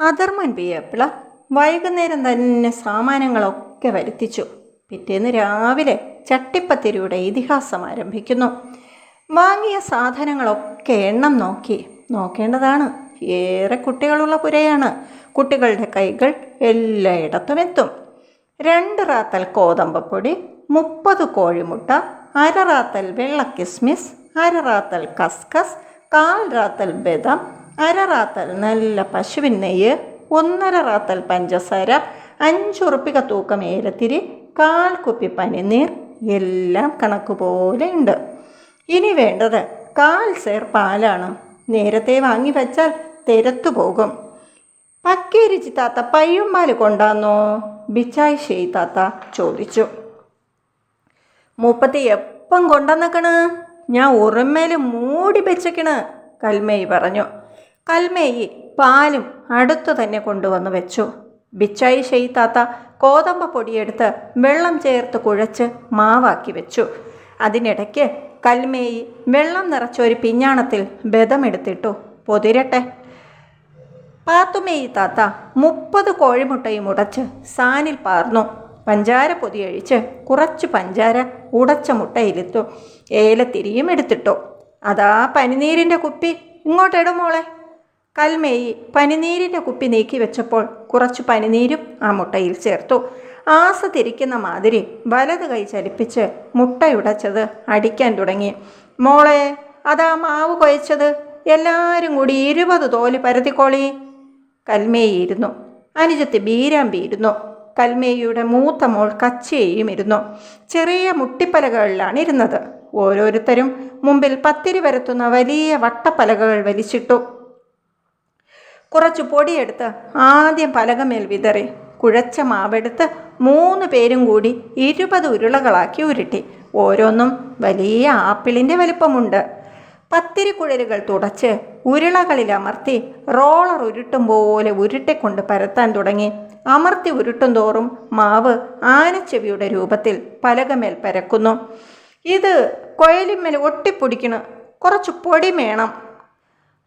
അധർമ്മൻ പിയപ്പിള വൈകുന്നേരം തന്നെ സാമാനങ്ങളൊക്കെ വരുത്തിച്ചു. പിറ്റേന്ന് രാവിലെ ചട്ടിപ്പത്തിരിയുടെ ഇതിഹാസം ആരംഭിക്കുന്നു. വാങ്ങിയ സാധനങ്ങളൊക്കെ എണ്ണം നോക്കി. നോക്കേണ്ടതാണ്. ഏറെ കുട്ടികളുള്ള പുരയാണ്. കുട്ടികളുടെ കൈകൾ എല്ലായിടത്തും എത്തും. രണ്ട് റാത്തൽ കോതമ്പപ്പൊടി മുപ്പത് കോഴിമുട്ട അര റാത്തൽ വെള്ള കിസ്മിസ് അര റാത്തൽ കസ്കസ് കാൽ റാത്തൽ ബദാം അര റാത്തൽ നല്ല പശുവിൻ നെയ്യ് ഒന്നര റാത്തൽ പഞ്ചസാര അഞ്ചുറുപ്പിക തൂക്കം ഏലത്തിരി കാൽ കുപ്പി പനിനീർ എല്ലാം കണക്ക് പോലെ ഉണ്ട്. ഇനി വേണ്ടത് കാൽ സേർ പാലാണ്. നേരത്തെ വാങ്ങി വച്ചാൽ തിരത്തു പോകും. പക്കേരിച്ചി താത്ത പയ്യന്മാര് കൊണ്ടാന്നോ? ബിച്ചായ് ഷെയ് താത്ത ചോദിച്ചു. മൂപ്പത്തി എപ്പം കൊണ്ടുവന്നേക്കണ് ഞാൻ ഉറമേൽ മൂടി വെച്ചേക്കണ് കൽമേയ് പറഞ്ഞു. കൽമേയി പാലും അടുത്തു തന്നെ കൊണ്ടുവന്ന് വെച്ചു. ബിച്ചായി ഷെയ്ത്താത്ത കോതമ്പ പൊടിയെടുത്ത് വെള്ളം ചേർത്ത് കുഴച്ച് മാവാക്കി വെച്ചു. അതിനിടയ്ക്ക് കൽമേയി വെള്ളം നിറച്ച ഒരു പിഞ്ഞാണത്തിൽ ബദമെടുത്തിട്ടു. പൊതിരട്ടെ. പാത്തുമേയി താത്ത മുപ്പത് കോഴിമുട്ടയും ഉടച്ച് സാനിൽ പാർന്നു. പഞ്ചാര പൊതിയഴിച്ച് കുറച്ച് പഞ്ചാര ഉടച്ച മുട്ടയിലെത്തു ഏലത്തിരിയും എടുത്തിട്ടു. അതാ പനിനീരിന്റെ കുപ്പി ഇങ്ങോട്ടിടും മോളെ. കൽമേയി പനിനീരിന്റെ കുപ്പി നീക്കി വെച്ചപ്പോൾ കുറച്ച് പനിനീരും ആ മുട്ടയിൽ ചേർത്തു. ആസ തിരിക്കുന്ന മാതിരി വലത് കൈ ചലിപ്പിച്ച് മുട്ടയുടച്ചത് അടിക്കാൻ തുടങ്ങി. മോളെ അതാ മാവ് കുഴച്ചത് എല്ലാവരും കൂടി ഇരുപത് തോൽ പരതിക്കോളി കൽമേയി ഇരുന്നു. അനുജത്ത് ബീരാമ്പി ഇരുന്നു. കൽമേയിയുടെ മൂത്ത മോൾ കച്ചയും ഇരുന്നു. ചെറിയ മുട്ടിപ്പലകളിലാണ് ഇരുന്നത്. ഓരോരുത്തരും മുമ്പിൽ പത്തിരി വരത്തുന്ന വലിയ വട്ടപ്പലകകൾ വലിച്ചിട്ടു. കുറച്ച് പൊടിയെടുത്ത് ആദ്യം പലകമേൽ വിതറി കുഴച്ച മാവെടുത്ത് മൂന്ന് പേരും കൂടി ഇരുപത് ഉരുളകളാക്കി ഉരുട്ടി. ഓരോന്നും വലിയ ആപ്പിളിന്റെ വലിപ്പമുണ്ട്. പത്തിരി കുഴലുകൾ തുടച്ച് ഉരുളകളിൽ അമർത്തി റോളർ ഉരുട്ടും പോലെ ഉരുട്ടിക്കൊണ്ട് പരത്താൻ തുടങ്ങി. അമർത്തി ഉരുട്ടും തോറും മാവ് ആനച്ചെവിയുടെ രൂപത്തിൽ പലകമേൽ പരക്കുന്നു. ഇത് കൊയലിന്മേൽ ഒട്ടിപ്പൊടിക്കണ്. കുറച്ച് പൊടി വേണം.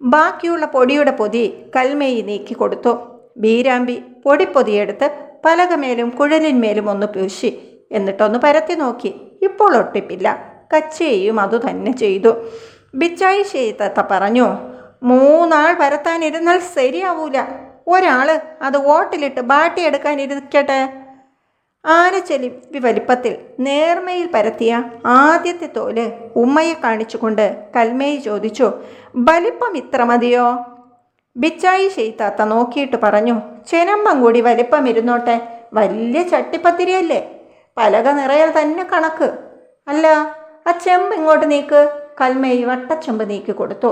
ബാക്കിയുള്ള പൊടിയുടെ പൊതി കൽമേയി നീക്കി കൊടുത്തു. ബീരാമ്പി പൊടിപ്പൊതിയെടുത്ത് പലകമേലും കുഴലിന്മേലും ഒന്ന് പൂശി. എന്നിട്ടൊന്ന് പരത്തി നോക്കി. ഇപ്പോൾ ഒട്ടിപ്പില്ല. കച്ചയും അതുതന്നെ ചെയ്തു. ബിച്ചായി ചെയ്തത്ത പറഞ്ഞു മൂന്നാൾ പരത്താനിരുന്നാൽ ശരിയാവൂല. ഒരാൾ അത് ഓട്ടിലിട്ട് ബാട്ടിയെടുക്കാൻ ഇരിക്കട്ടെ ആനച്ചെലി വലിപ്പത്തിൽ നേർമയിൽ പരത്തിയ ആദ്യത്തെ തോൽ ഉമ്മയെ കാണിച്ചുകൊണ്ട് കൽമേയി ചോദിച്ചു വലിപ്പം ഇത്ര മതിയോ? ബിച്ചായി ചെയ്താത്ത നോക്കിയിട്ട് പറഞ്ഞു. ചെനമ്പം കൂടി വലിപ്പം ഇരുന്നോട്ടെ. വലിയ ചട്ടിപ്പത്തിരിയല്ലേ? പലക നിറയൽ തന്നെ കണക്ക്. അല്ല ആ ചെമ്പ് ഇങ്ങോട്ട് നീക്ക്. കൽമേയി വട്ടച്ചെമ്പ് നീക്കി കൊടുത്തു.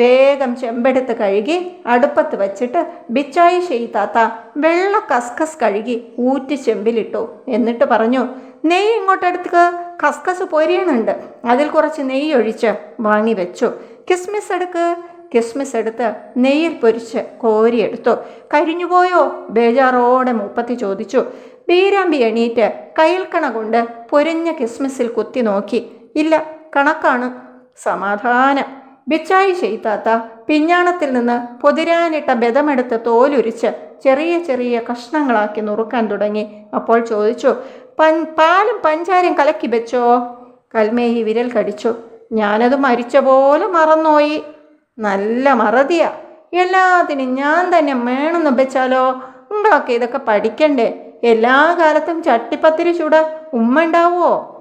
വേഗം ചെമ്പെടുത്ത് കഴുകി അടുപ്പത്ത് വച്ചിട്ട് ബിച്ചായി ചെയ്താത്ത വെള്ള കസ്കസ് കഴുകി ഊറ്റി ചെമ്പിലിട്ടു എന്നിട്ട് പറഞ്ഞു നെയ്യ് ഇങ്ങോട്ടെടുത്ത് കസ്കസ് പൊരിയണുണ്ട്. അതിൽ കുറച്ച് നെയ്യ് ഒഴിച്ച് വാങ്ങി വെച്ചു. കിസ്മിസ് എടുക്ക്. കിസ്മിസ് എടുത്ത് നെയ്യിൽ പൊരിച്ച് കോരിയെടുത്തു. കരിഞ്ഞുപോയോ? ബേജാറോടെ മുപ്പത്തി ചോദിച്ചു. ബീരാമ്പി എണീറ്റ് കയ്യിൽ കണ കൊണ്ട് പൊരിഞ്ഞ കിസ്മിസിൽ കുത്തി നോക്കി. ഇല്ല കണക്കാണ്. സമാധാനം. ബിച്ചായി ചെയ്താത്ത പിഞ്ഞാണത്തിൽ നിന്ന് പൊതിരാനിട്ട ബദമെടുത്ത് തോലുരിച്ച് ചെറിയ ചെറിയ കഷ്ണങ്ങളാക്കി നുറുക്കാൻ തുടങ്ങി. അപ്പോൾ ചോദിച്ചു പൻ പാലും പഞ്ചാരം കലക്കി വെച്ചോ? കൽമേഹി വിരൽ കടിച്ചു. ഞാനത് മരിച്ച പോലെ മറന്നോയി. നല്ല മറതിയാ. എല്ലാത്തിനും ഞാൻ തന്നെ വേണമെന്ന് വെച്ചാലോ? ഉണ്ടൊക്കെ ഇതൊക്കെ പഠിക്കണ്ടേ? എല്ലാ കാലത്തും ചട്ടിപ്പത്തിരി ചൂട് ഉമ്മ ഉണ്ടാവോ?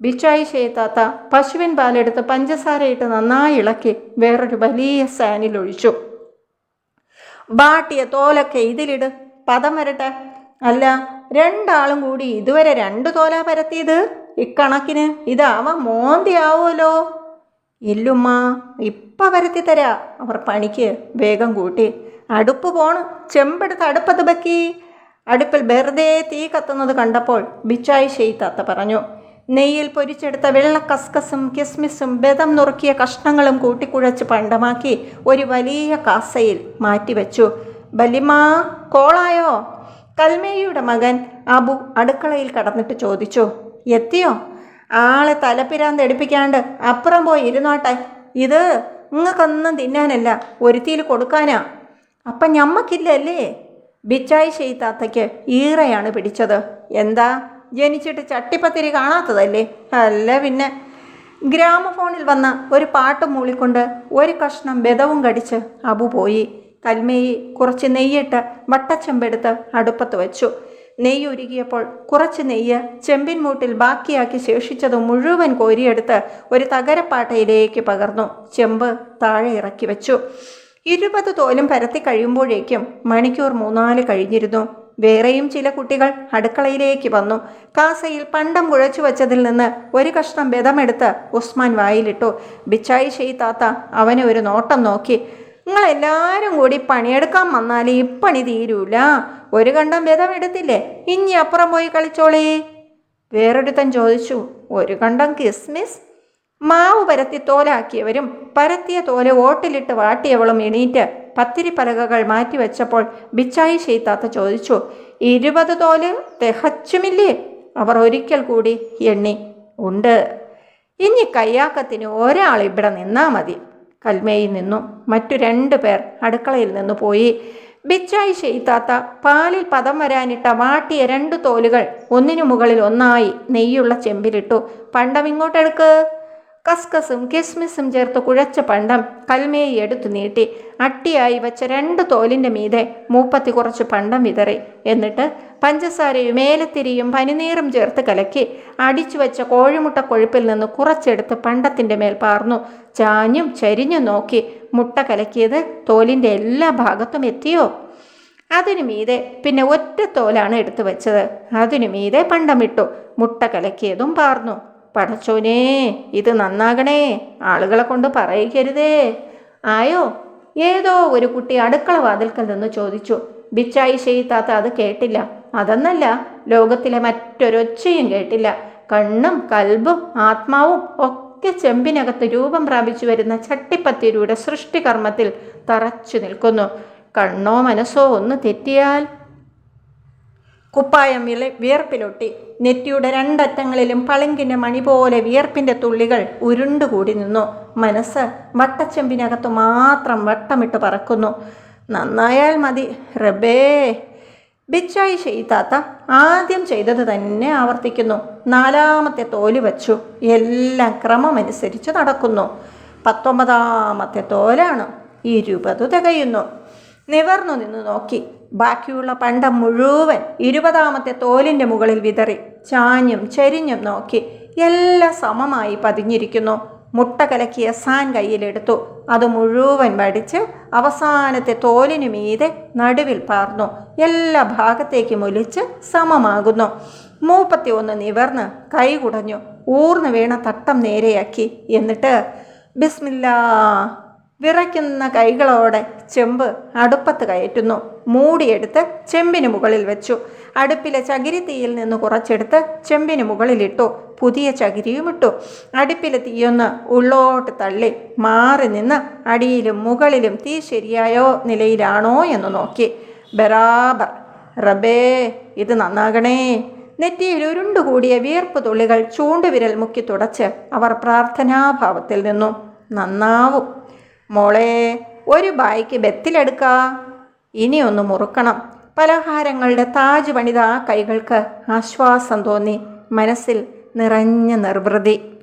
ബിച്ചായി ചെയ്താത്ത പശുവിൻ പാലെടുത്ത് പഞ്ചസാരയിട്ട് നന്നായി ഇളക്കി വേറൊരു വലിയ സാനിൽ ഒഴിച്ചു. ബാട്ടിയ തോലൊക്കെ ഇതിലിട്. പദം വരട്ടെ. അല്ല രണ്ടാളും കൂടി ഇതുവരെ രണ്ട് തോല പരത്തിയത്? ഇക്കണക്കിന് ഇതാവ മോന്തിയാവുമല്ലോ ഇല്ലുമ്മ ഇപ്പ പരത്തി തരാ. അവർ പണിക്ക് വേഗം കൂട്ടി. അടുപ്പ് പോണ്. ചെമ്പെടുത്ത് അടുപ്പത്ത് ബക്കി അടുപ്പിൽ വെറുതെ തീ കത്തുന്നത് കണ്ടപ്പോൾ ബിച്ചായി ഷെയ്ത്താത്ത പറഞ്ഞു നെയ്യിൽ പൊരിച്ചെടുത്ത വെള്ള കസ്കസും കിസ്മിസും ബദം നുറുക്കിയ കഷ്ണങ്ങളും കൂട്ടിക്കുഴച്ച് പണ്ടമാക്കി ഒരു വലിയ കാസയിൽ മാറ്റിവെച്ചു. ബലിമാ കോളായോ? കൽമേയുടെ മകൻ അബു അടുക്കളയിൽ കടന്നിട്ട് ചോദിച്ചു എത്തിയോ? ആളെ തലപ്പിരാന്ത് എടുപ്പിക്കാണ്ട് അപ്പുറം പോയി ഇരുന്നോട്ടെ. ഇത് നിങ്ങൾക്കൊന്നും തിന്നാനല്ല ഒരുത്തിയിൽ കൊടുക്കാനാ. അപ്പം ഞമ്മക്കില്ലല്ലേ? ബിച്ചായി ചെയ്താത്തയ്ക്ക് ഈറയാണ് പിടിച്ചത്. എന്താ? ജനിച്ചിട്ട് ചട്ടിപ്പത്തിരി കാണാത്തതല്ലേ? അല്ല പിന്നെ. ഗ്രാമഫോണിൽ വന്ന ഒരു പാട്ട് മൂളിക്കൊണ്ട് ഒരു കഷ്ണം ബെതവും കടിച്ച് അബു പോയി. കൽമേയി കുറച്ച് നെയ്യിട്ട് വട്ടച്ചെമ്പെടുത്ത് അടുപ്പത്ത് വെച്ചു. നെയ്യ് ഉരുകിയപ്പോൾ കുറച്ച് നെയ്യ് ചെമ്പിൻ മൂട്ടിൽ ബാക്കിയാക്കി ശേഷിച്ചത് മുഴുവൻ കോരിയെടുത്ത് ഒരു തകരപ്പാട്ടയിലേക്ക് പകർന്നു. ചെമ്പ് താഴെ ഇറക്കി വെച്ചു. ഇരുപത് തോലും പരത്തി കഴിയുമ്പോഴേക്കും മണിക്കൂർ മൂന്നാൽ കഴിഞ്ഞിരുന്നു. വേറെയും ചില കുട്ടികൾ അടുക്കളയിലേക്ക് വന്നു. കാസയിൽ പണ്ടം കുഴച്ചു വച്ചതിൽ നിന്ന് ഒരു കഷ്ണം ബദമെടുത്ത് ഉസ്മാൻ വായിലിട്ടു. ബിച്ചായി ചെയ്താത്ത അവനെ ഒരു നോട്ടം നോക്കി. നിങ്ങളെല്ലാവരും കൂടി പണിയെടുക്കാൻ വന്നാൽ ഈ പണി തീരൂല. ഒരു കണ്ടം ബദം എടുത്തില്ലേ ഇനി അപ്പുറം പോയി കളിച്ചോളേ. വേറൊരുത്തൻ ചോദിച്ചു ഒരു കണ്ടം കിസ്മിസ്? മാവ് പരത്തി തോലാക്കിയവരും പരത്തിയ തോൽ ഓട്ടിലിട്ട് വാട്ടിയവളും എണീറ്റ് പത്തിരി പലകകൾ മാറ്റിവെച്ചപ്പോൾ ബിച്ചായി ഷെയ്ത്താത്ത ചോദിച്ചു ഇരുപത് തോൽ തികച്ചുമില്ലേ? അവർ ഒരിക്കൽ കൂടി എണ്ണി. ഉണ്ട്. ഇനി കയ്യാക്കത്തിന് ഒരാൾ ഇവിടെ നിന്നാൽ മതി. കൽമയിൽ നിന്നും മറ്റു രണ്ടു പേർ അടുക്കളയിൽ നിന്ന് പോയി. ബിച്ചായി ഷെയ്ത്താത്ത പാലിൽ പദം വരാനിട്ട വാട്ടിയ രണ്ട് തോലുകൾ ഒന്നിനു മുകളിൽ ഒന്നായി നെയ്യുള്ള ചെമ്പിലിട്ടു. പണ്ടം ഇങ്ങോട്ടെടുക്ക്. കസ്കസും കിസ്മിസും ചേർത്ത് കുഴച്ച പണ്ടം കൽമേയി എടുത്തു നീട്ടി. അട്ടിയായി വെച്ച രണ്ട് തോലിന്റെ മീതെ മൂപ്പത്തി കുറച്ച് പണ്ടം വിതറി. എന്നിട്ട് പഞ്ചസാരയും ഏലത്തിരിയും പനിനീറും ചേർത്ത് കലക്കി. അടിച്ചു വെച്ച കോഴിമുട്ട കൊഴുപ്പിൽ നിന്ന് കുറച്ചെടുത്ത് പണ്ടത്തിന്റെ മേൽ പാർന്നു. ചാഞ്ഞും ചരിഞ്ഞും നോക്കി മുട്ട കലക്കിയത് തോലിന്റെ എല്ലാ ഭാഗത്തും എത്തിയോ? അതിനു മീതെ പിന്നെ ഒറ്റ തോലാണ് എടുത്തു വെച്ചത്. അതിനു മീതെ പണ്ടമിട്ടു. മുട്ട കലക്കിയതും പാർന്നു. പടച്ചോനേ ഇത് നന്നാകണേ. ആളുകളെ കൊണ്ട് പറയിക്കരുതേ. ആയോ? ഏതോ ഒരു കുട്ടി അടുക്കള വാതിൽക്കൽ നിന്ന് ചോദിച്ചു. ബിച്ചായി ചെയ്താത്ത അത് കേട്ടില്ല. അതെന്നല്ല ലോകത്തിലെ മറ്റൊരൊച്ചയും കേട്ടില്ല. കണ്ണും കൽബും ആത്മാവും ഒക്കെ ചെമ്പിനകത്ത് രൂപം പ്രാപിച്ചു വരുന്ന ചട്ടിപ്പത്തിരിയുടെ സൃഷ്ടികർമ്മത്തിൽ തറച്ചു നിൽക്കുന്നു. കണ്ണോ മനസ്സോ ഒന്ന് തെറ്റിയാൽ കുപ്പായം വിള വിയർപ്പിലൊട്ടി. നെറ്റിയുടെ രണ്ടറ്റങ്ങളിലും പളുങ്കിന്റെ മണി പോലെ വിയർപ്പിന്റെ തുള്ളികൾ ഉരുണ്ടുകൂടി നിന്നു. മനസ്സ് വട്ടച്ചെമ്പിനകത്ത് മാത്രം വട്ടമിട്ട് പറക്കുന്നു. നന്നായാൽ മതി. റബേ ബിച്ചായി ചെയ്താത്ത ആദ്യം ചെയ്തത് തന്നെ ആവർത്തിക്കുന്നു. നാലാമത്തെ തോൽ വച്ചു. എല്ലാം ക്രമമനുസരിച്ച് നടക്കുന്നു. പത്തൊമ്പതാമത്തെ തോലാണ് ഇരുപത് തികയുന്നു. നിവർന്നു നിന്ന് നോക്കി. ബാക്കിയുള്ള പണ്ടം മുഴുവൻ ഇരുപതാമത്തെ തോലിന്റെ മുകളിൽ വിതറി ചാഞ്ഞും ചെരിഞ്ഞും നോക്കി എല്ലാം സമമായി പതിഞ്ഞിരിക്കുന്നു. മുട്ട കലക്കിയ സാൻ കയ്യിലെടുത്തു അത് മുഴുവൻ വടിച്ച് അവസാനത്തെ തോലിനു മീതെ നടുവിൽ പാർന്നു. എല്ലാ ഭാഗത്തേക്കും ഒലിച്ച് സമമാകുന്നു. മൂപ്പത്തി ഒന്ന് നിവർന്ന് കൈ കുടഞ്ഞു. ഊർന്നു വീണ തട്ടം നേരെയാക്കി. എന്നിട്ട് ബിസ്മില്ലാ വിറയ്ക്കുന്ന കൈകളോടെ ചെമ്പ് അടുപ്പത്ത് കയറ്റുന്നു. മൂടിയെടുത്ത് ചെമ്പിന് മുകളിൽ വെച്ചു. അടുപ്പിലെ ചകിരിത്തീയിൽ നിന്ന് കുറച്ചെടുത്ത് ചെമ്പിന് മുകളിലിട്ടു. പുതിയ ചകിരിയും ഇട്ടു. അടുപ്പിലെ തീയൊന്ന് ഉള്ളോട്ട് തള്ളി മാറി നിന്ന് അടിയിലും മുകളിലും തീ ശരിയായോ നിലയിലാണോ എന്ന് നോക്കി. ബരാബർ. റബേ ഇത് നന്നാകണേ. നെറ്റിയിൽ ഉരുണ്ടുകൂടിയ വിയർപ്പ് തുള്ളികൾ ചൂണ്ടുവിരൽ മുക്കി തുടച്ച് അവർ പ്രാർത്ഥനാഭാവത്തിൽ നിന്നു. നന്നാവും. മോളെ ഒരു ബായ്ക്ക് ബെത്തിലെടുക്ക. ഇനിയൊന്ന് മുറുക്കണം. പലഹാരങ്ങളുടെ താജ് പണിത ആ കൈകൾക്ക് ആശ്വാസം തോന്നി മനസ്സിൽ നിറഞ്ഞ നിർവൃതി.